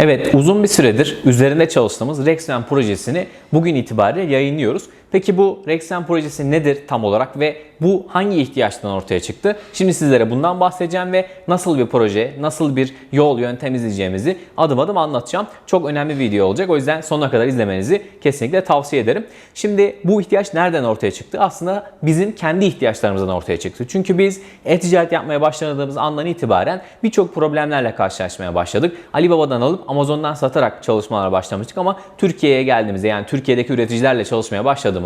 Evet, uzun bir süredir üzerinde çalıştığımız Rexven projesini bugün itibariyle yayınlıyoruz. Peki bu Rexven projesi nedir tam olarak ve bu hangi ihtiyaçtan ortaya çıktı? Şimdi sizlere bundan bahsedeceğim ve nasıl bir proje, nasıl bir yol, yöntem izleyeceğimizi adım adım anlatacağım. Çok önemli bir video olacak. O yüzden sonuna kadar izlemenizi kesinlikle tavsiye ederim. Şimdi bu ihtiyaç nereden ortaya çıktı? Aslında bizim kendi ihtiyaçlarımızdan ortaya çıktı. Çünkü biz e-ticaret yapmaya başladığımız andan itibaren birçok problemlerle karşılaşmaya başladık. Alibaba'dan alıp Amazon'dan satarak çalışmalara başlamıştık ama Türkiye'ye geldiğimizde yani Türkiye'deki üreticilerle çalışmaya başladığımızda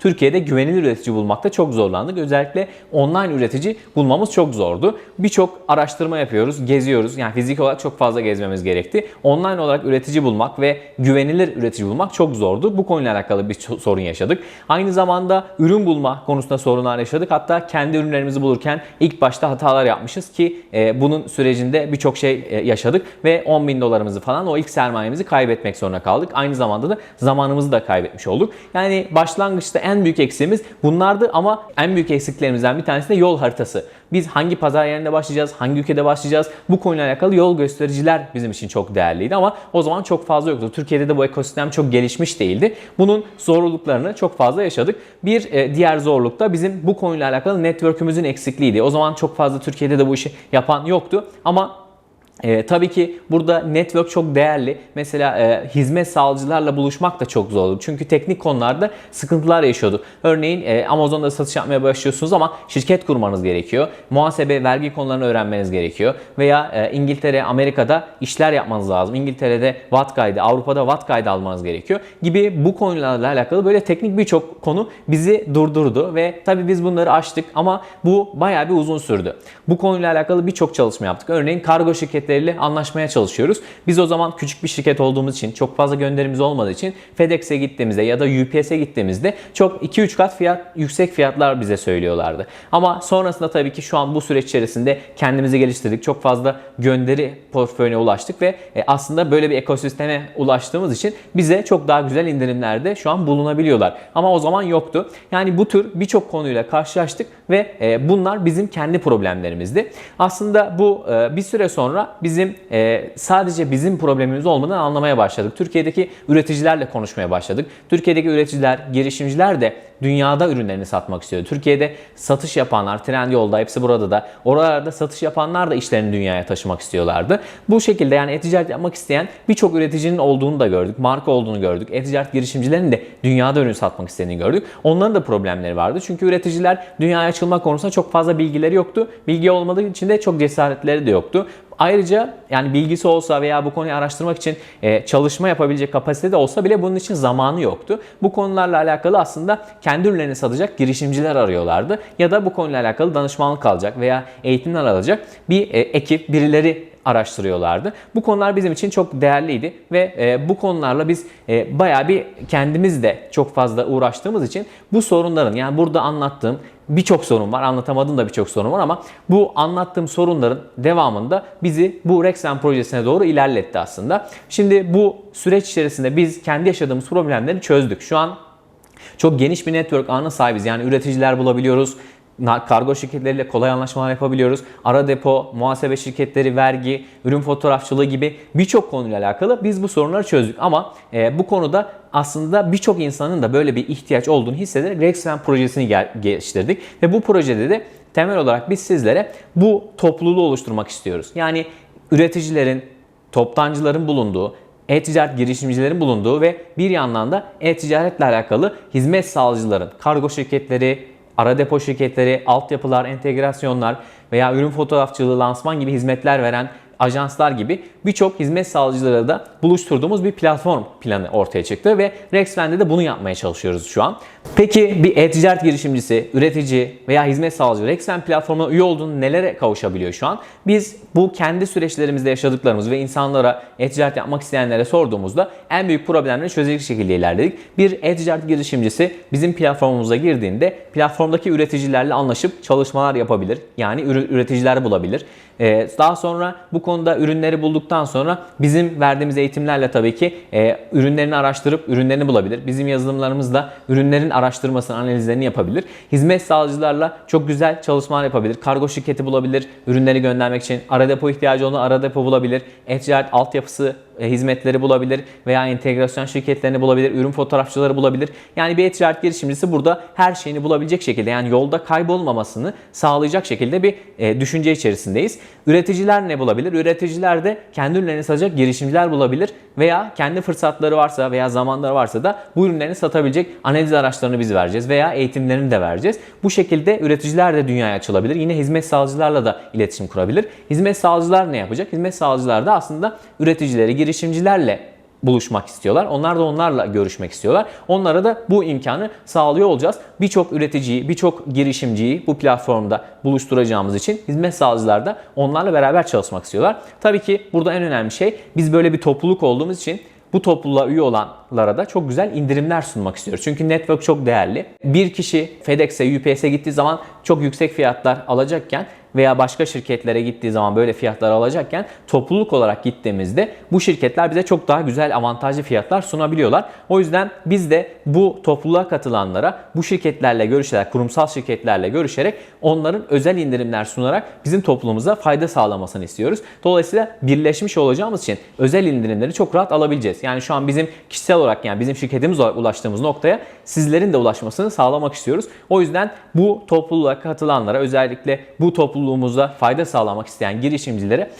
Türkiye'de güvenilir üretici bulmakta çok zorlandık. Özellikle online üretici bulmamız çok zordu. Birçok araştırma yapıyoruz, geziyoruz. Yani fizik olarak çok fazla gezmemiz gerekti. Online olarak üretici bulmak ve güvenilir üretici bulmak çok zordu. Bu konuyla alakalı bir sorun yaşadık. Aynı zamanda ürün bulma konusunda sorunlar yaşadık. Hatta kendi ürünlerimizi bulurken ilk başta hatalar yapmışız ki e, bunun sürecinde birçok şey e, yaşadık ve 10 bin dolarımızı falan o ilk sermayemizi kaybetmek zorunda kaldık. Aynı zamanda da zamanımızı da kaybetmiş olduk. Yani başlangıçta en büyük eksiğimiz bunlardı ama en büyük eksiklerimizden bir tanesi de yol haritası. Biz hangi pazar yerinde başlayacağız, hangi ülkede başlayacağız bu konuyla alakalı yol göstericiler bizim için çok değerliydi ama o zaman çok fazla yoktu. Türkiye'de de bu ekosistem çok gelişmiş değildi. Bunun zorluklarını çok fazla yaşadık. Bir e, diğer zorluk da bizim bu konuyla alakalı network'ümüzün eksikliğiydi. O zaman çok fazla Türkiye'de de bu işi yapan yoktu ama ee, tabii ki burada network çok değerli. Mesela e, hizmet sağlayıcılarla buluşmak da çok zordu. Çünkü teknik konularda sıkıntılar yaşıyorduk. Örneğin e, Amazon'da satış yapmaya başlıyorsunuz ama şirket kurmanız gerekiyor. Muhasebe, vergi konularını öğrenmeniz gerekiyor. Veya e, İngiltere, Amerika'da işler yapmanız lazım. İngiltere'de VAT kaydı, Avrupa'da VAT kaydı almanız gerekiyor. Gibi bu konularla alakalı böyle teknik birçok konu bizi durdurdu ve tabii biz bunları aştık ama bu bayağı bir uzun sürdü. Bu konuyla alakalı birçok çalışma yaptık. Örneğin kargo şirketleri şirketleriyle anlaşmaya çalışıyoruz. Biz o zaman küçük bir şirket olduğumuz için, çok fazla gönderimiz olmadığı için FedEx'e gittiğimizde ya da UPS'e gittiğimizde çok 2-3 kat fiyat yüksek fiyatlar bize söylüyorlardı. Ama sonrasında tabii ki şu an bu süreç içerisinde kendimizi geliştirdik. Çok fazla gönderi portföyüne ulaştık ve e, aslında böyle bir ekosisteme ulaştığımız için bize çok daha güzel indirimlerde şu an bulunabiliyorlar. Ama o zaman yoktu. Yani bu tür birçok konuyla karşılaştık ve e, bunlar bizim kendi problemlerimizdi. Aslında bu e, bir süre sonra bizim e, sadece bizim problemimiz olmadan anlamaya başladık. Türkiye'deki üreticilerle konuşmaya başladık. Türkiye'deki üreticiler, girişimciler de dünyada ürünlerini satmak istiyor. Türkiye'de satış yapanlar, Trendyol'da hepsi burada da, oralarda satış yapanlar da işlerini dünyaya taşımak istiyorlardı. Bu şekilde yani e-ticaret yapmak isteyen birçok üreticinin olduğunu da gördük. Marka olduğunu gördük. E-ticaret girişimcilerinin de dünyada ürün satmak istediğini gördük. Onların da problemleri vardı. Çünkü üreticiler dünyaya açılma konusunda çok fazla bilgileri yoktu. Bilgi olmadığı için de çok cesaretleri de yoktu. Ayrıca yani bilgisi olsa veya bu konuyu araştırmak için e, çalışma yapabilecek kapasite de olsa bile bunun için zamanı yoktu. Bu konularla alakalı aslında kendi ürünlerini satacak girişimciler arıyorlardı. Ya da bu konuyla alakalı danışmanlık alacak veya eğitimler alacak bir e, ekip, birileri araştırıyorlardı. Bu konular bizim için çok değerliydi ve e, bu konularla biz e, bayağı bir kendimiz de çok fazla uğraştığımız için bu sorunların yani burada anlattığım birçok sorun var. Anlatamadığım da birçok sorun var ama bu anlattığım sorunların devamında bizi bu Rexen projesine doğru ilerletti aslında. Şimdi bu süreç içerisinde biz kendi yaşadığımız problemleri çözdük. Şu an çok geniş bir network ağına sahibiz. Yani üreticiler bulabiliyoruz, kargo şirketleriyle kolay anlaşmalar yapabiliyoruz. Ara depo, muhasebe şirketleri, vergi, ürün fotoğrafçılığı gibi birçok konuyla alakalı biz bu sorunları çözdük. Ama e, bu konuda aslında birçok insanın da böyle bir ihtiyaç olduğunu hissederek Rexven projesini geliştirdik. Ve bu projede de temel olarak biz sizlere bu topluluğu oluşturmak istiyoruz. Yani üreticilerin, toptancıların bulunduğu, e-ticaret girişimcilerin bulunduğu ve bir yandan da e-ticaretle alakalı hizmet sağlayıcıların, kargo şirketleri, ara depo şirketleri, altyapılar, entegrasyonlar veya ürün fotoğrafçılığı, lansman gibi hizmetler veren ajanslar gibi birçok hizmet sağlayıcıları da buluşturduğumuz bir platform planı ortaya çıktı ve Rexfen'de de bunu yapmaya çalışıyoruz şu an. Peki bir e-ticaret girişimcisi, üretici veya hizmet sağlayıcı Rexfen platformuna üye olduğunu nelere kavuşabiliyor şu an? Biz bu kendi süreçlerimizde yaşadıklarımız ve insanlara e-ticaret yapmak isteyenlere sorduğumuzda en büyük problemleri çözecek şekilde ilerledik. Bir e-ticaret girişimcisi bizim platformumuza girdiğinde platformdaki üreticilerle anlaşıp çalışmalar yapabilir. Yani üreticiler bulabilir. Ee, daha sonra bu konuda ürünleri bulduktan sonra bizim verdiğimiz eğitimlerle tabii ki e, ürünlerini araştırıp ürünlerini bulabilir. Bizim yazılımlarımızla ürünlerin araştırmasını, analizlerini yapabilir. Hizmet sağlayıcılarla çok güzel çalışmalar yapabilir. Kargo şirketi bulabilir. Ürünleri göndermek için ara depo ihtiyacı olan ara depo bulabilir. E-ticaret altyapısı hizmetleri bulabilir veya entegrasyon şirketlerini bulabilir, ürün fotoğrafçıları bulabilir. Yani bir e-ticaret girişimcisi burada her şeyini bulabilecek şekilde yani yolda kaybolmamasını sağlayacak şekilde bir e, düşünce içerisindeyiz. Üreticiler ne bulabilir? Üreticiler de kendi ürünlerini satacak girişimciler bulabilir veya kendi fırsatları varsa veya zamanları varsa da bu ürünlerini satabilecek analiz araçlarını biz vereceğiz veya eğitimlerini de vereceğiz. Bu şekilde üreticiler de dünyaya açılabilir. Yine hizmet sağlayıcılarla da iletişim kurabilir. Hizmet sağlayıcılar ne yapacak? Hizmet sağlayıcılar da aslında üreticileri, girişimcilerle buluşmak istiyorlar. Onlar da onlarla görüşmek istiyorlar. Onlara da bu imkanı sağlıyor olacağız. Birçok üreticiyi, birçok girişimciyi bu platformda buluşturacağımız için hizmet sağlayıcılar da onlarla beraber çalışmak istiyorlar. Tabii ki burada en önemli şey biz böyle bir topluluk olduğumuz için bu topluluğa üye olanlara da çok güzel indirimler sunmak istiyoruz. Çünkü network çok değerli. Bir kişi FedEx'e, UPS'e gittiği zaman çok yüksek fiyatlar alacakken veya başka şirketlere gittiği zaman böyle fiyatlar alacakken topluluk olarak gittiğimizde bu şirketler bize çok daha güzel avantajlı fiyatlar sunabiliyorlar. O yüzden biz de bu topluluğa katılanlara bu şirketlerle görüşerek, kurumsal şirketlerle görüşerek onların özel indirimler sunarak bizim toplumumuza fayda sağlamasını istiyoruz. Dolayısıyla birleşmiş olacağımız için özel indirimleri çok rahat alabileceğiz. Yani şu an bizim kişisel olarak yani bizim şirketimiz olarak ulaştığımız noktaya sizlerin de ulaşmasını sağlamak istiyoruz. O yüzden bu topluluğa katılanlara özellikle bu topluluğumuza fayda sağlamak isteyen girişimcilere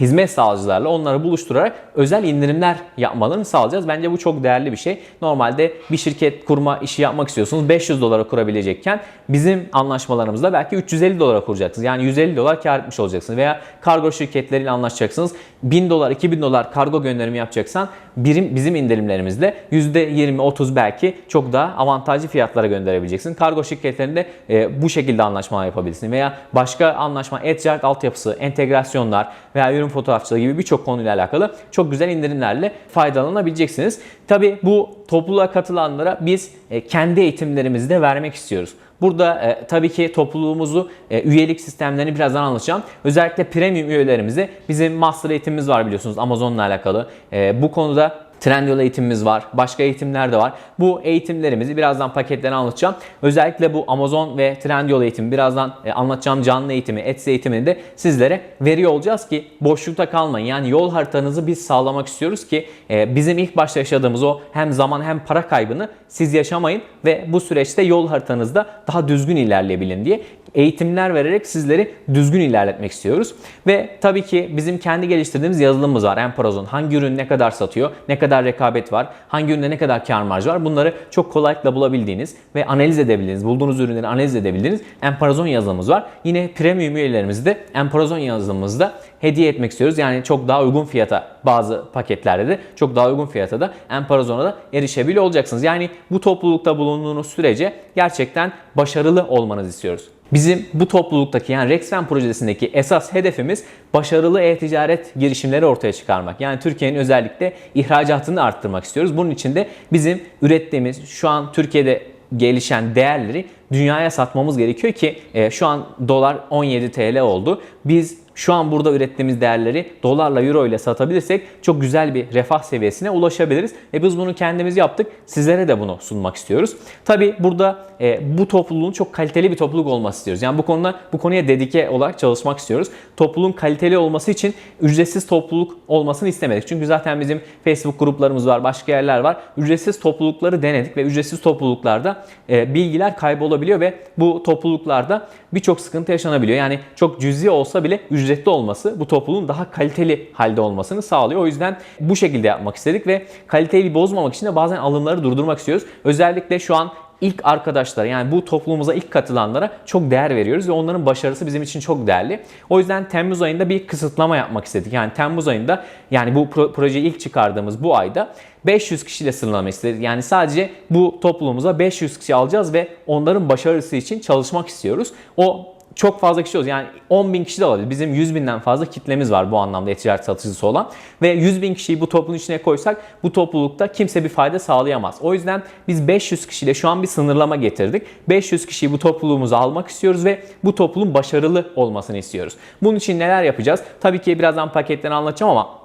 hizmet sağlayıcılarla onları buluşturarak özel indirimler yapmalarını sağlayacağız. Bence bu çok değerli bir şey. Normalde bir şirket kurma işi yapmak istiyorsunuz 500 dolara kurabilecekken bizim anlaşmalarımızda belki 350 dolara kuracaksınız. Yani 150 dolar kar etmiş olacaksınız. Veya kargo şirketleriyle anlaşacaksınız. 1000 dolar 2000 dolar kargo gönderimi yapacaksan birim bizim indirimlerimizle %20-30 belki çok daha avantajlı fiyatlara gönderebileceksin. Kargo şirketlerinde e, bu şekilde anlaşmalar yapabilirsin. Veya başka anlaşma, e-ticaret altyapısı, entegrasyonlar veya ürün fotoğrafçılığı gibi birçok konuyla alakalı çok güzel indirimlerle faydalanabileceksiniz. Tabi bu topluluğa katılanlara biz e, kendi eğitimlerimizi de vermek istiyoruz. Burada e, tabii ki topluluğumuzu e, üyelik sistemlerini birazdan anlatacağım. Özellikle premium üyelerimize bizim master eğitimimiz var biliyorsunuz Amazon'la alakalı. E, bu konuda Trendyol eğitimimiz var. Başka eğitimler de var. Bu eğitimlerimizi birazdan paketlerini anlatacağım. Özellikle bu Amazon ve Trendyol eğitimi birazdan e, anlatacağım canlı eğitimi, Etsy eğitimini de sizlere veriyor olacağız ki boşlukta kalmayın. Yani yol haritanızı biz sağlamak istiyoruz ki e, bizim ilk başta yaşadığımız o hem zaman hem para kaybını siz yaşamayın ve bu süreçte yol haritanızda daha düzgün ilerleyebilin diye eğitimler vererek sizleri düzgün ilerletmek istiyoruz. Ve tabii ki bizim kendi geliştirdiğimiz yazılımımız var. Emperazon hangi ürün ne kadar satıyor, ne kadar rekabet var, hangi üründe ne kadar kar marjı var bunları çok kolaylıkla bulabildiğiniz ve analiz edebildiğiniz, bulduğunuz ürünleri analiz edebildiğiniz Emperazon yazılımımız var. Yine premium üyelerimizi de Emperazon yazılımımızda hediye etmek istiyoruz. Yani çok daha uygun fiyata bazı paketlerde de çok daha uygun fiyata da Emperazon'a da erişebiliyor olacaksınız. Yani bu toplulukta bulunduğunuz sürece gerçekten başarılı olmanızı istiyoruz. Bizim bu topluluktaki yani Rexven projesindeki esas hedefimiz başarılı e-ticaret girişimleri ortaya çıkarmak. Yani Türkiye'nin özellikle ihracatını arttırmak istiyoruz. Bunun için de bizim ürettiğimiz şu an Türkiye'de gelişen değerleri dünyaya satmamız gerekiyor ki e, şu an dolar 17 TL oldu. Biz şu an burada ürettiğimiz değerleri dolarla euro ile satabilirsek çok güzel bir refah seviyesine ulaşabiliriz. E biz bunu kendimiz yaptık. Sizlere de bunu sunmak istiyoruz. Tabi burada e, bu topluluğun çok kaliteli bir topluluk olması istiyoruz. Yani bu konuda bu konuya dedike olarak çalışmak istiyoruz. Topluluğun kaliteli olması için ücretsiz topluluk olmasını istemedik. Çünkü zaten bizim Facebook gruplarımız var, başka yerler var. Ücretsiz toplulukları denedik ve ücretsiz topluluklarda e, bilgiler kaybolabiliyor ve bu topluluklarda birçok sıkıntı yaşanabiliyor. Yani çok cüzi olsa bile ücretli olması bu topluluğun daha kaliteli halde olmasını sağlıyor. O yüzden bu şekilde yapmak istedik ve kaliteyi bozmamak için de bazen alımları durdurmak istiyoruz. Özellikle şu an ilk arkadaşlar yani bu toplumumuza ilk katılanlara çok değer veriyoruz ve onların başarısı bizim için çok değerli. O yüzden Temmuz ayında bir kısıtlama yapmak istedik. Yani Temmuz ayında yani bu projeyi ilk çıkardığımız bu ayda 500 kişiyle sınırlama istedik. Yani sadece bu toplumumuza 500 kişi alacağız ve onların başarısı için çalışmak istiyoruz. O çok fazla kişi olacak. Yani 10 bin kişi de olabilir. Bizim 100 binden fazla kitlemiz var bu anlamda e-ticaret satıcısı olan. Ve 100 bin kişiyi bu toplumun içine koysak bu toplulukta kimse bir fayda sağlayamaz. O yüzden biz 500 kişiyle şu an bir sınırlama getirdik. 500 kişiyi bu topluluğumuza almak istiyoruz ve bu topluluğun başarılı olmasını istiyoruz. Bunun için neler yapacağız? Tabii ki birazdan paketlerini anlatacağım ama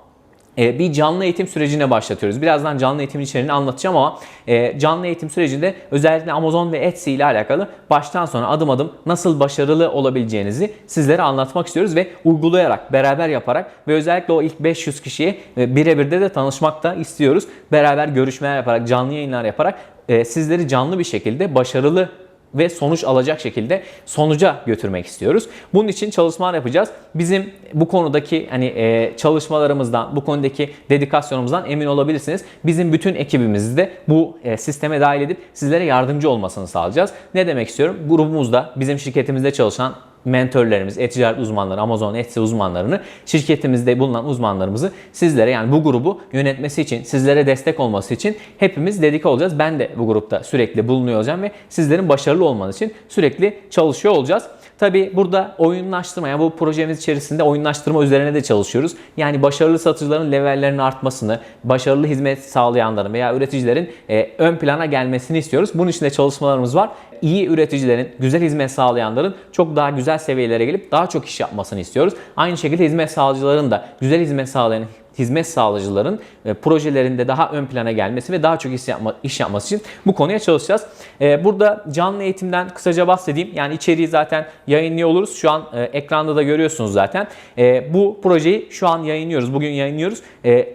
bir canlı eğitim sürecine başlatıyoruz. Birazdan canlı eğitim içeriğini anlatacağım ama e, canlı eğitim sürecinde özellikle Amazon ve Etsy ile alakalı baştan sona adım adım nasıl başarılı olabileceğinizi sizlere anlatmak istiyoruz ve uygulayarak, beraber yaparak ve özellikle o ilk 500 kişiye e, birebir de de tanışmak da istiyoruz. Beraber görüşmeler yaparak, canlı yayınlar yaparak e, sizleri canlı bir şekilde başarılı ve sonuç alacak şekilde sonuca götürmek istiyoruz. Bunun için çalışmalar yapacağız. Bizim bu konudaki hani e, çalışmalarımızdan, bu konudaki dedikasyonumuzdan emin olabilirsiniz. Bizim bütün ekibimizi de bu e, sisteme dahil edip sizlere yardımcı olmasını sağlayacağız. Ne demek istiyorum? Grubumuzda bizim şirketimizde çalışan mentorlarımız, e-ticaret uzmanları, Amazon Etsy uzmanlarını, şirketimizde bulunan uzmanlarımızı sizlere yani bu grubu yönetmesi için, sizlere destek olması için hepimiz dedik olacağız. Ben de bu grupta sürekli bulunuyor olacağım ve sizlerin başarılı olmanız için sürekli çalışıyor olacağız. Tabi burada oyunlaştırma yani bu projemiz içerisinde oyunlaştırma üzerine de çalışıyoruz. Yani başarılı satıcıların levellerinin artmasını, başarılı hizmet sağlayanların veya üreticilerin e, ön plana gelmesini istiyoruz. Bunun için de çalışmalarımız var. İyi üreticilerin, güzel hizmet sağlayanların çok daha güzel seviyelere gelip daha çok iş yapmasını istiyoruz. Aynı şekilde hizmet sağlayıcıların da güzel hizmet sağlayan hizmet sağlayıcıların e, projelerinde daha ön plana gelmesi ve daha çok iş, yapma, iş yapması için bu konuya çalışacağız. E, burada canlı eğitimden kısaca bahsedeyim. Yani içeriği zaten yayınlıyor oluruz. Şu an e, ekranda da görüyorsunuz zaten. E, bu projeyi şu an yayınlıyoruz. Bugün yayınlıyoruz.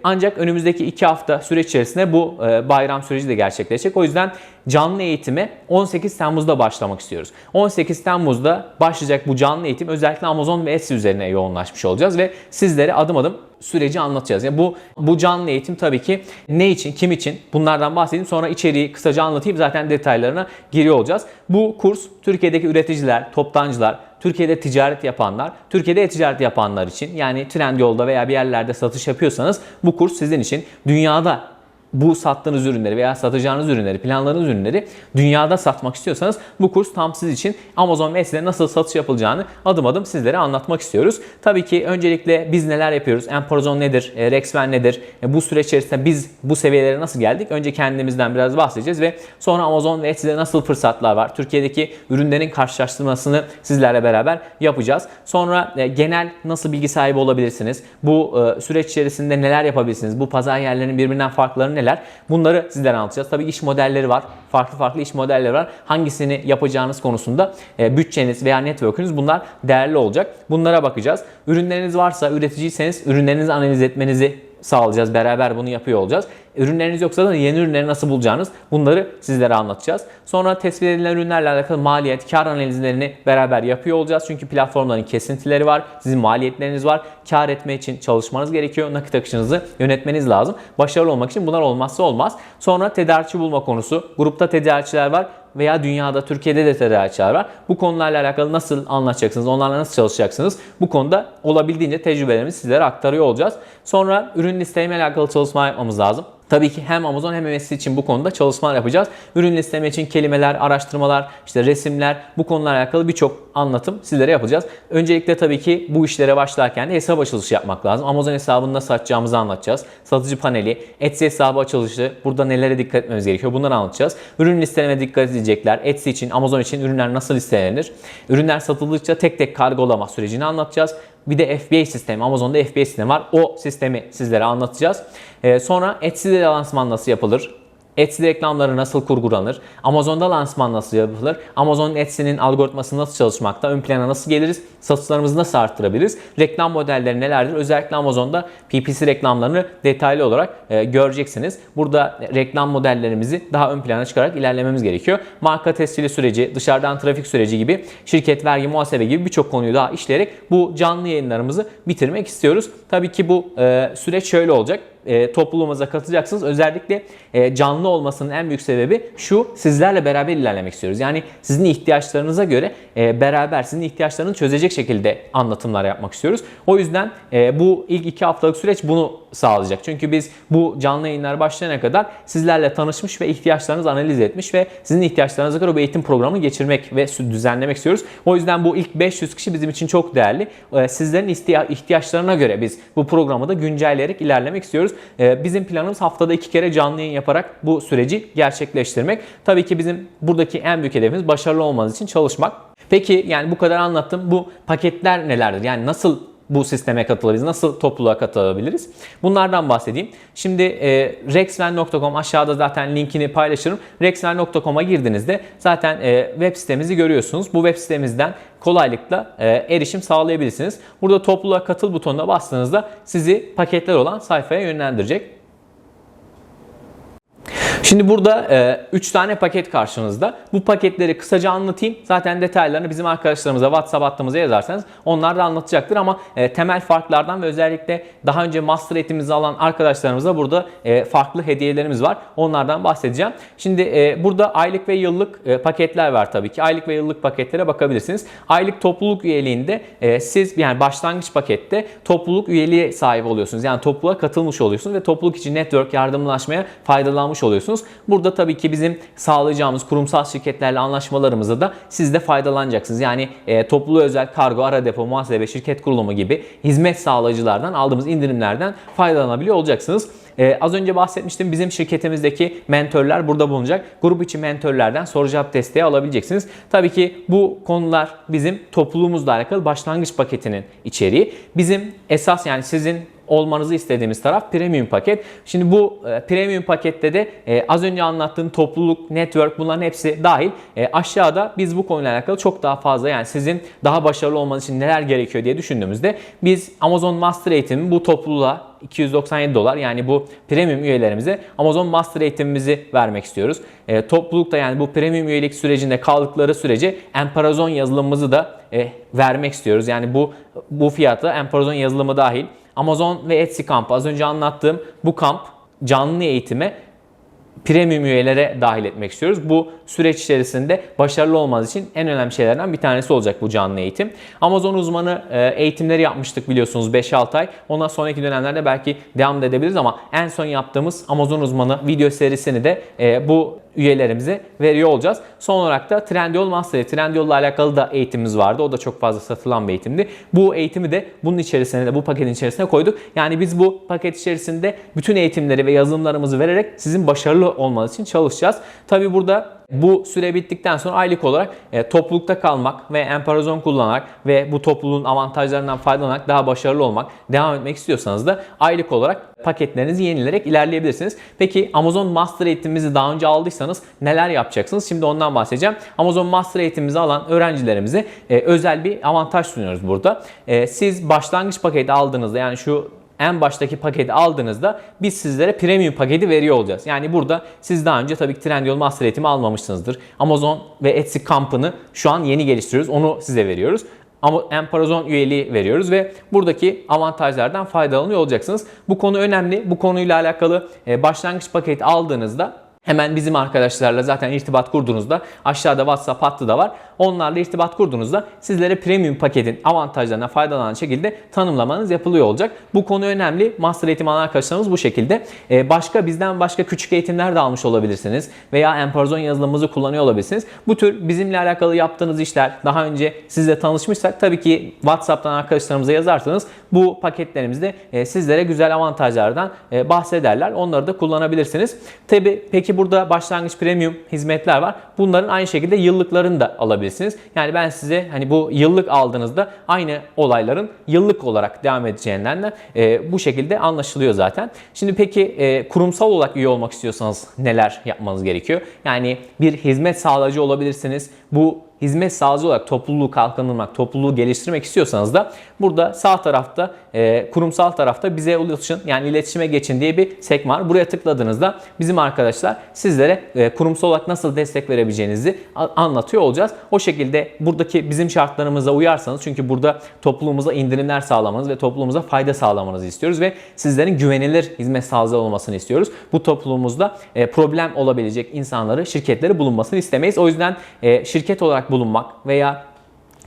Ancak önümüzdeki iki hafta süreç içerisinde bu bayram süreci de gerçekleşecek. O yüzden canlı eğitime 18 Temmuz'da başlamak istiyoruz. 18 Temmuz'da başlayacak bu canlı eğitim özellikle Amazon ve Etsy üzerine yoğunlaşmış olacağız ve sizlere adım adım süreci anlatacağız. Yani bu bu canlı eğitim tabii ki ne için, kim için bunlardan bahsedeyim. Sonra içeriği kısaca anlatayım. Zaten detaylarına giriyor olacağız. Bu kurs Türkiye'deki üreticiler, toptancılar, Türkiye'de ticaret yapanlar, Türkiye'de e-ticaret yapanlar için yani Trendyol'da veya bir yerlerde satış yapıyorsanız bu kurs sizin için dünyada bu sattığınız ürünleri veya satacağınız ürünleri, planladığınız ürünleri dünyada satmak istiyorsanız bu kurs tam siz için Amazon Etsy'de nasıl satış yapılacağını adım adım sizlere anlatmak istiyoruz. Tabii ki öncelikle biz neler yapıyoruz? Emporizon nedir? E, Rexven nedir? E, bu süreç içerisinde biz bu seviyelere nasıl geldik? Önce kendimizden biraz bahsedeceğiz ve sonra Amazon ve Etsy'de nasıl fırsatlar var? Türkiye'deki ürünlerin karşılaştırmasını sizlerle beraber yapacağız. Sonra e, genel nasıl bilgi sahibi olabilirsiniz? Bu süreç içerisinde neler yapabilirsiniz? Bu pazar yerlerinin birbirinden farkları neler? Bunları sizlere anlatacağız. Tabii iş modelleri var. Farklı farklı iş modelleri var. Hangisini yapacağınız konusunda e, bütçeniz veya network'ünüz bunlar değerli olacak. Bunlara bakacağız. Ürünleriniz varsa, üreticiyseniz ürünlerinizi analiz etmenizi sağlayacağız. Beraber bunu yapıyor olacağız. Ürünleriniz yoksa da yeni ürünleri nasıl bulacağınız bunları sizlere anlatacağız. Sonra tespit edilen ürünlerle alakalı maliyet, kar analizlerini beraber yapıyor olacağız. Çünkü platformların kesintileri var, sizin maliyetleriniz var. Kar etme için çalışmanız gerekiyor. Nakit akışınızı yönetmeniz lazım. Başarılı olmak için bunlar olmazsa olmaz. Sonra tedarikçi bulma konusu. Grupta tedarikçiler var veya dünyada Türkiye'de de tedarikçiler var. Bu konularla alakalı nasıl anlatacaksınız, onlarla nasıl çalışacaksınız? Bu konuda olabildiğince tecrübelerimizi sizlere aktarıyor olacağız. Sonra ürün listelemeyle alakalı çalışma yapmamız lazım. Tabii ki hem Amazon hem MS için bu konuda çalışmalar yapacağız. Ürün listeme için kelimeler, araştırmalar, işte resimler bu konularla alakalı birçok anlatım sizlere yapacağız. Öncelikle tabii ki bu işlere başlarken de hesap açılışı yapmak lazım. Amazon hesabını nasıl açacağımızı anlatacağız. Satıcı paneli, Etsy hesabı açılışı, burada nelere dikkat etmemiz gerekiyor bunları anlatacağız. Ürün listeleme dikkat edecekler. Etsy için, Amazon için ürünler nasıl listelenir? Ürünler satıldıkça tek tek kargolama sürecini anlatacağız. Bir de FBA sistemi, Amazon'da FBA sistemi var. O sistemi sizlere anlatacağız. Ee, sonra Etsy'de lansman nasıl yapılır? Etsy reklamları nasıl kurgulanır? Amazon'da lansman nasıl yapılır? Amazon'un Etsy'nin algoritması nasıl çalışmakta? Ön plana nasıl geliriz? Satışlarımızı nasıl arttırabiliriz? Reklam modelleri nelerdir? Özellikle Amazon'da PPC reklamlarını detaylı olarak e, göreceksiniz. Burada reklam modellerimizi daha ön plana çıkarak ilerlememiz gerekiyor. Marka tescili süreci, dışarıdan trafik süreci gibi, şirket vergi muhasebe gibi birçok konuyu daha işleyerek bu canlı yayınlarımızı bitirmek istiyoruz. Tabii ki bu e, süreç şöyle olacak e, topluluğumuza katılacaksınız. Özellikle e, canlı olmasının en büyük sebebi şu sizlerle beraber ilerlemek istiyoruz. Yani sizin ihtiyaçlarınıza göre e, beraber sizin ihtiyaçlarını çözecek şekilde anlatımlar yapmak istiyoruz. O yüzden e, bu ilk iki haftalık süreç bunu sağlayacak. Çünkü biz bu canlı yayınlar başlayana kadar sizlerle tanışmış ve ihtiyaçlarınızı analiz etmiş ve sizin ihtiyaçlarınıza göre bu eğitim programını geçirmek ve düzenlemek istiyoruz. O yüzden bu ilk 500 kişi bizim için çok değerli. Sizlerin ihtiyaçlarına göre biz bu programı da güncelleyerek ilerlemek istiyoruz. E, bizim planımız haftada iki kere canlı yayın yaparak bu süreci gerçekleştirmek. Tabii ki bizim buradaki en büyük hedefimiz başarılı olmanız için çalışmak. Peki yani bu kadar anlattım. Bu paketler nelerdir? Yani nasıl bu sisteme katılabiliriz? Nasıl topluluğa katılabiliriz? Bunlardan bahsedeyim. Şimdi e, rexven.com aşağıda zaten linkini paylaşırım. rexven.com'a girdiğinizde zaten e, web sitemizi görüyorsunuz. Bu web sitemizden kolaylıkla e, erişim sağlayabilirsiniz. Burada topluluğa katıl butonuna bastığınızda sizi paketler olan sayfaya yönlendirecek. Şimdi burada 3 tane paket karşınızda. Bu paketleri kısaca anlatayım. Zaten detaylarını bizim arkadaşlarımıza WhatsApp hattımıza yazarsanız onlar da anlatacaktır ama e, temel farklardan ve özellikle daha önce master eğitimimizi alan arkadaşlarımıza burada e, farklı hediyelerimiz var. Onlardan bahsedeceğim. Şimdi e, burada aylık ve yıllık e, paketler var tabii ki. Aylık ve yıllık paketlere bakabilirsiniz. Aylık topluluk üyeliğinde e, siz yani başlangıç pakette topluluk üyeliği sahibi oluyorsunuz. Yani topluluğa katılmış oluyorsunuz ve topluluk için network yardımlaşmaya faydalanmış oluyorsunuz. Burada tabii ki bizim sağlayacağımız kurumsal şirketlerle anlaşmalarımızda da siz de faydalanacaksınız. Yani e, topluluğa özel kargo, ara depo, muhasebe, şirket kurulumu gibi hizmet sağlayıcılardan aldığımız indirimlerden faydalanabiliyor olacaksınız. Ee, az önce bahsetmiştim bizim şirketimizdeki mentörler burada bulunacak. Grup içi mentörlerden soru cevap desteği alabileceksiniz. Tabii ki bu konular bizim topluluğumuzla alakalı başlangıç paketinin içeriği. Bizim esas yani sizin olmanızı istediğimiz taraf premium paket. Şimdi bu e, premium pakette de e, az önce anlattığım topluluk, network bunların hepsi dahil. E, aşağıda biz bu konuyla alakalı çok daha fazla yani sizin daha başarılı olmanız için neler gerekiyor diye düşündüğümüzde biz Amazon Master eğitimi bu topluluğa 297 dolar yani bu premium üyelerimize Amazon Master eğitimimizi vermek istiyoruz. E, toplulukta yani bu premium üyelik sürecinde kaldıkları sürece Emparazon yazılımımızı da e, vermek istiyoruz. Yani bu bu fiyata Emparazon yazılımı dahil. Amazon ve Etsy kampı az önce anlattığım bu kamp canlı eğitime premium üyelere dahil etmek istiyoruz. Bu süreç içerisinde başarılı olmanız için en önemli şeylerden bir tanesi olacak bu canlı eğitim. Amazon uzmanı e, eğitimleri yapmıştık biliyorsunuz 5-6 ay. Ondan sonraki dönemlerde belki devam edebiliriz ama en son yaptığımız Amazon uzmanı video serisini de e, bu üyelerimize veriyor olacağız. Son olarak da Trendyol Master'ı, Trendyol'la alakalı da eğitimimiz vardı. O da çok fazla satılan bir eğitimdi. Bu eğitimi de bunun içerisine de bu paketin içerisine koyduk. Yani biz bu paket içerisinde bütün eğitimleri ve yazılımlarımızı vererek sizin başarılı olmanız için çalışacağız. Tabi burada bu süre bittikten sonra aylık olarak e, toplulukta kalmak ve emparazon kullanarak ve bu topluluğun avantajlarından faydalanarak daha başarılı olmak, devam etmek istiyorsanız da aylık olarak paketlerinizi yenilerek ilerleyebilirsiniz. Peki Amazon Master eğitimimizi daha önce aldıysanız neler yapacaksınız? Şimdi ondan bahsedeceğim. Amazon Master eğitimimizi alan öğrencilerimize e, özel bir avantaj sunuyoruz burada. E, siz başlangıç paketi aldığınızda yani şu en baştaki paketi aldığınızda biz sizlere premium paketi veriyor olacağız. Yani burada siz daha önce tabii ki Trendyol Master eğitimi almamışsınızdır. Amazon ve Etsy kampını şu an yeni geliştiriyoruz. Onu size veriyoruz. Ama Emparazon üyeliği veriyoruz ve buradaki avantajlardan faydalanıyor olacaksınız. Bu konu önemli. Bu konuyla alakalı e, başlangıç paketi aldığınızda Hemen bizim arkadaşlarla zaten irtibat kurduğunuzda aşağıda WhatsApp hattı da var. Onlarla irtibat kurduğunuzda sizlere premium paketin avantajlarına faydalanan şekilde tanımlamanız yapılıyor olacak. Bu konu önemli. Master eğitim alan arkadaşlarımız bu şekilde. Ee, başka bizden başka küçük eğitimler de almış olabilirsiniz. Veya Emparazon yazılımımızı kullanıyor olabilirsiniz. Bu tür bizimle alakalı yaptığınız işler daha önce sizle tanışmışsak tabii ki WhatsApp'tan arkadaşlarımıza yazarsanız bu paketlerimizde e, sizlere güzel avantajlardan e, bahsederler. Onları da kullanabilirsiniz. Tabii peki burada başlangıç premium hizmetler var. Bunların aynı şekilde yıllıklarını da alabilirsiniz. Yani ben size hani bu yıllık aldığınızda aynı olayların yıllık olarak devam edeceğinden de e, bu şekilde anlaşılıyor zaten. Şimdi peki e, kurumsal olarak üye olmak istiyorsanız neler yapmanız gerekiyor? Yani bir hizmet sağlayıcı olabilirsiniz. Bu hizmet sağlayıcı olarak topluluğu kalkındırmak, topluluğu geliştirmek istiyorsanız da burada sağ tarafta e, kurumsal tarafta bize ulaşın yani iletişime geçin diye bir sekme var. Buraya tıkladığınızda bizim arkadaşlar sizlere e, kurumsal olarak nasıl destek verebileceğinizi anlatıyor olacağız. O şekilde buradaki bizim şartlarımıza uyarsanız çünkü burada topluluğumuza indirimler sağlamanız ve topluluğumuza fayda sağlamanızı istiyoruz ve sizlerin güvenilir hizmet sağlayıcı olmasını istiyoruz. Bu topluluğumuzda e, problem olabilecek insanları, şirketleri bulunmasını istemeyiz. O yüzden e, şirket olarak bulunmak veya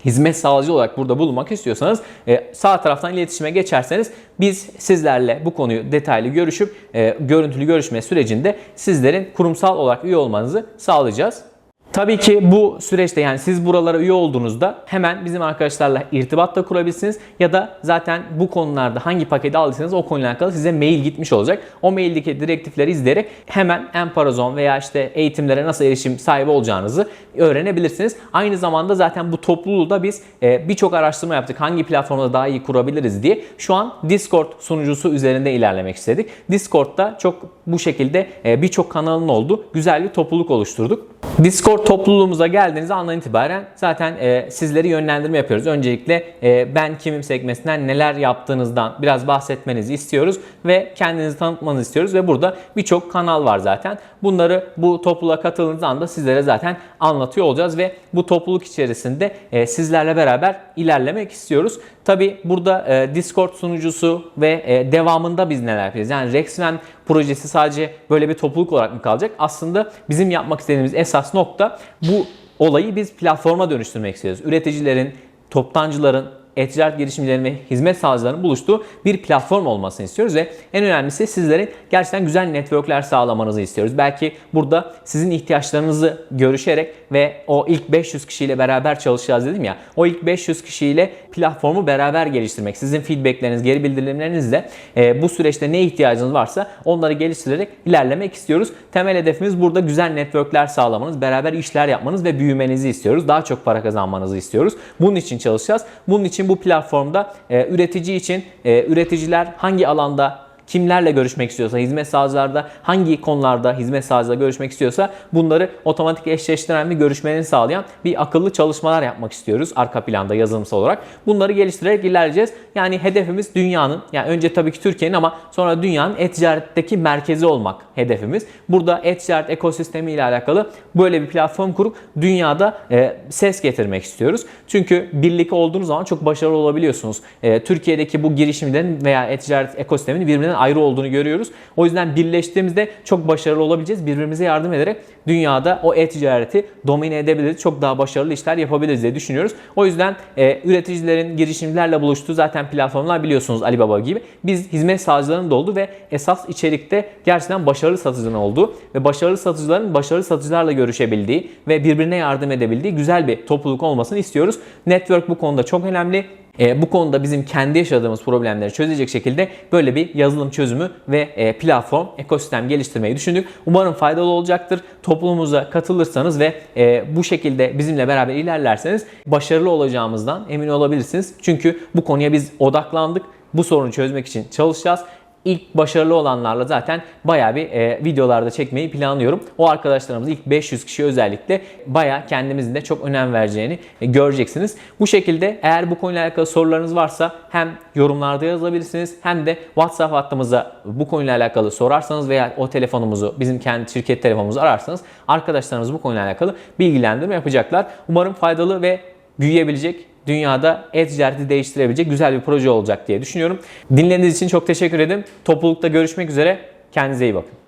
hizmet sağlayıcı olarak burada bulunmak istiyorsanız e, sağ taraftan iletişime geçerseniz biz sizlerle bu konuyu detaylı görüşüp e, görüntülü görüşme sürecinde sizlerin kurumsal olarak üye olmanızı sağlayacağız. Tabii ki bu süreçte yani siz buralara üye olduğunuzda hemen bizim arkadaşlarla irtibat da kurabilirsiniz ya da zaten bu konularda hangi paketi aldıysanız o konuyla alakalı size mail gitmiş olacak. O maildeki direktifleri izleyerek hemen Emparazon veya işte eğitimlere nasıl erişim sahibi olacağınızı öğrenebilirsiniz. Aynı zamanda zaten bu topluluğu biz e, birçok araştırma yaptık. Hangi platformda daha iyi kurabiliriz diye. Şu an Discord sunucusu üzerinde ilerlemek istedik. Discord'da çok bu şekilde e, birçok kanalın olduğu güzel bir topluluk oluşturduk. Discord topluluğumuza geldiğiniz andan itibaren zaten e, sizleri yönlendirme yapıyoruz. Öncelikle e, ben kimim sekmesinden neler yaptığınızdan biraz bahsetmenizi istiyoruz ve kendinizi tanıtmanızı istiyoruz ve burada birçok kanal var zaten. Bunları bu topluluğa katıldığınız anda sizlere zaten anlatıyor olacağız ve bu topluluk içerisinde e, sizlerle beraber ilerlemek istiyoruz. Tabi burada e, Discord sunucusu ve e, devamında biz neler yapacağız? Yani Rexven projesi sadece böyle bir topluluk olarak mı kalacak? Aslında bizim yapmak istediğimiz esas nokta bu olayı biz platforma dönüştürmek istiyoruz. Üreticilerin, toptancıların, e-ticaret girişimcilerin ve hizmet sağlayıcıların buluştuğu bir platform olmasını istiyoruz ve en önemlisi sizlerin gerçekten güzel networkler sağlamanızı istiyoruz. Belki burada sizin ihtiyaçlarınızı görüşerek ve o ilk 500 kişiyle beraber çalışacağız dedim ya. O ilk 500 kişiyle platformu beraber geliştirmek. Sizin feedbackleriniz, geri bildirimlerinizle e, bu süreçte ne ihtiyacınız varsa onları geliştirerek ilerlemek istiyoruz. Temel hedefimiz burada güzel networkler sağlamanız, beraber işler yapmanız ve büyümenizi istiyoruz. Daha çok para kazanmanızı istiyoruz. Bunun için çalışacağız. Bunun için bu platformda e, üretici için e, üreticiler hangi alanda kimlerle görüşmek istiyorsa, hizmet sağlayıcılarda hangi konularda hizmet sağlayıcılarla görüşmek istiyorsa bunları otomatik eşleştiren ve görüşmelerini sağlayan bir akıllı çalışmalar yapmak istiyoruz arka planda yazılımsal olarak. Bunları geliştirerek ilerleyeceğiz. Yani hedefimiz dünyanın, yani önce tabii ki Türkiye'nin ama sonra dünyanın e-ticaretteki merkezi olmak hedefimiz. Burada e-ticaret ekosistemi ile alakalı böyle bir platform kurup dünyada e, ses getirmek istiyoruz. Çünkü birlik olduğunuz zaman çok başarılı olabiliyorsunuz. E, Türkiye'deki bu girişimlerin veya e-ticaret ekosisteminin birbirinden ayrı olduğunu görüyoruz. O yüzden birleştiğimizde çok başarılı olabileceğiz. Birbirimize yardım ederek dünyada o e-ticareti domine edebiliriz. Çok daha başarılı işler yapabiliriz diye düşünüyoruz. O yüzden e, üreticilerin girişimcilerle buluştuğu zaten platformlar biliyorsunuz Alibaba gibi. Biz hizmet sağlayıcılarının da olduğu ve esas içerikte gerçekten başarılı satıcının olduğu ve başarılı satıcıların başarılı satıcılarla görüşebildiği ve birbirine yardım edebildiği güzel bir topluluk olmasını istiyoruz. Network bu konuda çok önemli. E, bu konuda bizim kendi yaşadığımız problemleri çözecek şekilde böyle bir yazılım çözümü ve e, platform, ekosistem geliştirmeyi düşündük. Umarım faydalı olacaktır. Toplumumuza katılırsanız ve e, bu şekilde bizimle beraber ilerlerseniz başarılı olacağımızdan emin olabilirsiniz. Çünkü bu konuya biz odaklandık. Bu sorunu çözmek için çalışacağız. İlk başarılı olanlarla zaten bayağı bir e, videolarda çekmeyi planlıyorum. O arkadaşlarımız ilk 500 kişi özellikle bayağı kendimizin de çok önem vereceğini e, göreceksiniz. Bu şekilde eğer bu konuyla alakalı sorularınız varsa hem yorumlarda yazabilirsiniz hem de WhatsApp hattımıza bu konuyla alakalı sorarsanız veya o telefonumuzu bizim kendi şirket telefonumuzu ararsanız arkadaşlarımız bu konuyla alakalı bilgilendirme yapacaklar. Umarım faydalı ve büyüyebilecek dünyada e-ticareti değiştirebilecek güzel bir proje olacak diye düşünüyorum. Dinlediğiniz için çok teşekkür ederim. Toplulukta görüşmek üzere. Kendinize iyi bakın.